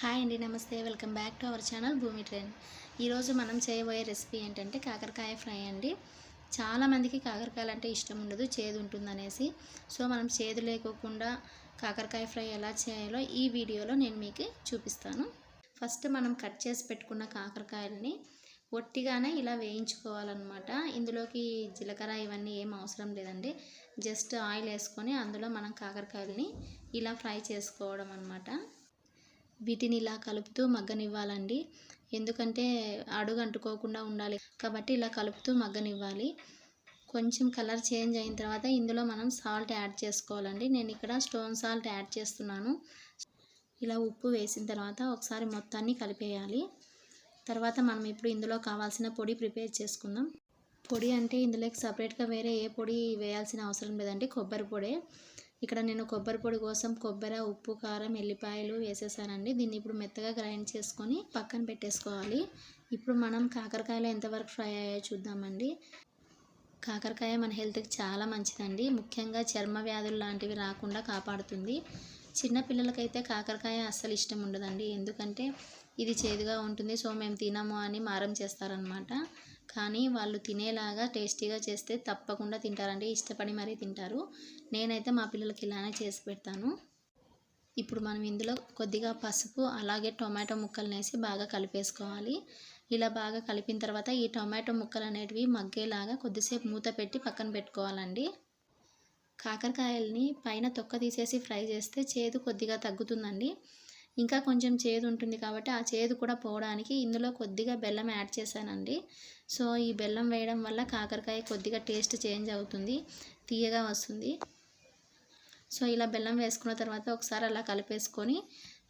Hi అండి నమస్తే. Welcome back to our channel భూమి ట్రైన్ ఈరోజు మనం చేయబోయే రెసిపీ ఏంటంటే కాకరకాయ ఫ్రై అండి. చాలామందికి కాకరకాయలు అంటే ఇష్టం ఉండదు చేదు ఉంటుందనేసి. సో మనం చేదు లేకోకుండా కాకరకాయ ఫ్రై ఎలా చేయాలో ఈ వీడియోలో నేను మీకు చూపిస్తాను. ఫస్ట్ మనం కట్ చేసి పెట్టుకున్న కాకరకాయలని ఒట్టిగానే ఇలా వేయించుకోవాలన్నమాట. ఇందులోకి జీలకర్ర ఇవన్నీ ఏం అవసరం లేదండి. జస్ట్ ఆయిల్ వేసుకొని అందులో మనం కాకరకాయలని ఇలా ఫ్రై చేసుకోవడం అనమాట వీటిని ఇలా కలుపుతూ మగ్గనివ్వాలండి. ఎందుకంటే అడుగు అంటుకోకుండా ఉండాలి కాబట్టి ఇలా కలుపుతూ మగ్గనివ్వాలి. కొంచెం కలర్ చేంజ్ అయిన తర్వాత ఇందులో మనం సాల్ట్ యాడ్ చేసుకోవాలండి. నేను ఇక్కడ స్టోన్ సాల్ట్ యాడ్ చేస్తున్నాను. ఇలా ఉప్పు వేసిన తర్వాత ఒకసారి మొత్తాన్ని కలిపేయాలి. తర్వాత మనం ఇప్పుడు ఇందులో కావాల్సిన పొడి ప్రిపేర్ చేసుకుందాం. పొడి అంటే ఇందులోకి సపరేట్గా వేరే ఏ పొడి వేయాల్సిన అవసరం లేదండి. కొబ్బరి పొడే. ఇక్కడ నేను కొబ్బరి పొడి కోసం కొబ్బరి ఉప్పు కారం ఎల్లిపాయలు వేసేసానండి. దీన్ని ఇప్పుడు మెత్తగా గ్రైండ్ చేసుకొని పక్కన పెట్టేసుకోవాలి. ఇప్పుడు మనం కాకరకాయలు ఎంతవరకు ఫ్రై అయ్యాయో చూద్దామండి. కాకరకాయ మన హెల్త్కి చాలా మంచిదండి. ముఖ్యంగా చర్మ వ్యాధులు లాంటివి రాకుండా కాపాడుతుంది. చిన్నపిల్లలకైతే కాకరకాయ అస్సలు ఇష్టం ఉండదండి. ఎందుకంటే ఇది చేదుగా ఉంటుంది. సో మేము తినము అని మారం చేస్తారనమాట కానీ వాళ్ళు తినేలాగా టేస్టీగా చేస్తే తప్పకుండా తింటారండి. ఇష్టపడి మరీ తింటారు. నేనైతే మా పిల్లలకి ఇలానే చేసి పెడతాను. ఇప్పుడు మనం ఇందులో కొద్దిగా పసుపు అలాగే టొమాటో ముక్కలు వేసి బాగా కలిపేసుకోవాలి. ఇలా బాగా కలిపిన తర్వాత ఈ టొమాటో ముక్కలు అనేటివి మగ్గేలాగా కొద్దిసేపు మూత పెట్టి పక్కన పెట్టుకోవాలండి. కాకరకాయల్ని పైన తొక్క తీసేసి ఫ్రై చేస్తే చేదు కొద్దిగా తగ్గుతుందండి. ఇంకా కొంచెం చేదు ఉంటుంది కాబట్టి ఆ చేదు కూడా పోవడానికి ఇందులో కొద్దిగా బెల్లం యాడ్ చేశానండి. సో ఈ బెల్లం వేయడం వల్ల కాకరకాయ కొద్దిగా టేస్ట్ చేంజ్ అవుతుంది తీయగా వస్తుంది. సో ఇలా బెల్లం వేసుకున్న తర్వాత ఒకసారి అలా కలిపేసుకొని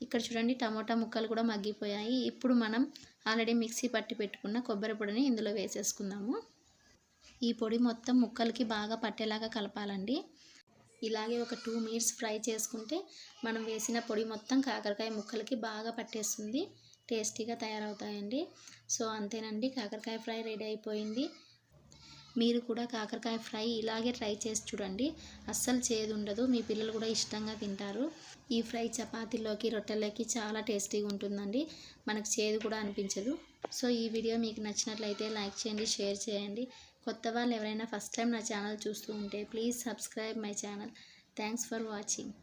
ఇక్కడ చూడండి టమోటా ముక్కలు కూడా మగ్గిపోయాయి. ఇప్పుడు మనం ఆల్రెడీ మిక్సీ పట్టి పెట్టుకున్న కొబ్బరి పొడిని ఇందులో వేసేసుకుందాము. ఈ పొడి మొత్తం ముక్కలకి బాగా పట్టేలాగా కలపాలండి. ఇలాగే ఒక టూ మినిట్స్ ఫ్రై చేసుకుంటే మనం వేసిన పొడి మొత్తం కాకరకాయ ముక్కలకి బాగా పట్టేస్తుంది. టేస్టీగా తయారవుతాయండి. సో అంతేనండి. కాకరకాయ ఫ్రై రెడీ అయిపోయింది. మీరు కూడా కాకరకాయ ఫ్రై ఇలాగే ట్రై చేసి చూడండి. అస్సలు చేదు ఉండదు మీ పిల్లలు కూడా ఇష్టంగా తింటారు. ఈ ఫ్రై చపాతీలోకి రొట్టెలకి చాలా టేస్టీగా ఉంటుందండి. మనకు చేదు కూడా అనిపించదు. సో ఈ వీడియో మీకు నచ్చినట్లయితే లైక్ చేయండి షేర్ చేయండి. కొత్త వాళ్ళు ఎవరైనా ఫస్ట్ టైం నా ఛానల్ చూస్తూ ఉంటే please subscribe my channel. Thanks for watching.